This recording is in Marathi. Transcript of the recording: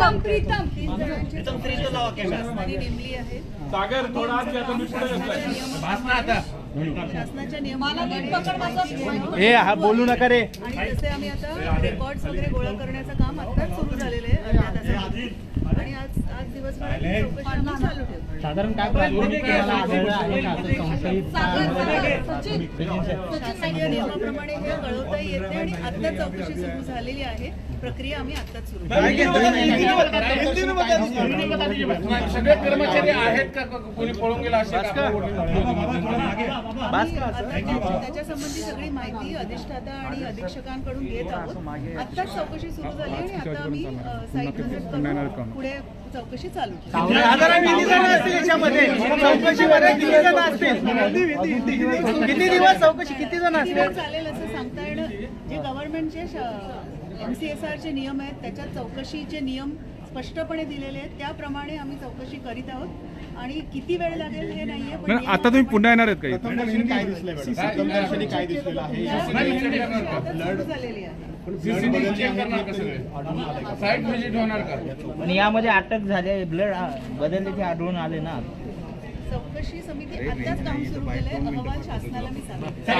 प्रीतम प्रीतम जणांची चौकशी शासनाने नेमली आहे सागर थोडा आत पुढे शासनाच्या नियम- शासनाच्या नियमाला ए हा बोलू नका रे. आणि जसे आम्ही आता रेकॉर्ड्स वगैरे गोळा करण्याचं काम आत्ताच सुरू झालेलं आहे नियमाप्रमाणे हे कळवता येते आणि आता चौकशी सुरू झालेली आहे. प्रक्रिया आम्ही आत्ताच सुरू सगळे कर्मचारी आहेत का? कोणी पळून गेला असे आता त्याच्या- त्याच्या संबंधी सगळी माहिती अधिष्ठाता आणि अधीक्षकांकडून घेत आहोत. आत्ताच चौकशी सुरू झाली आणि आता आम्ही साईट करून पुढे चौकशी चालू किती दिवस चौकशी किती जण असतील? चालेल असं सांगता येणं? जे गव्हर्नमेंटचे एम सी एस आरचे नियम आहेत त्याच्यात चौकशीचे नियम स्पष्टपणे दिलेले आहेत. त्याप्रमाणे आम्ही चौकशी करीत आहोत. आणि किती वेळ लागेल हे नाहीये पण आता तुम्ही पुन्हा येणार आहेत का इथे? काय दिसलंय मॅडम? प्रथम दर्शनी काय दिसलेलं आहे? त्या चौकशी आता सुरू झालेली आहे. सीसीटीव्ही चेक करणार का सगळे? साईट व्हिजिट होणार का? पण यामध्ये अटक झाले ब्लड बदलले ते आढळून आले ना. चौकशी समिती आत्ताच काम सुरू केलंय. अहवाल शासनाला मी सांगितलं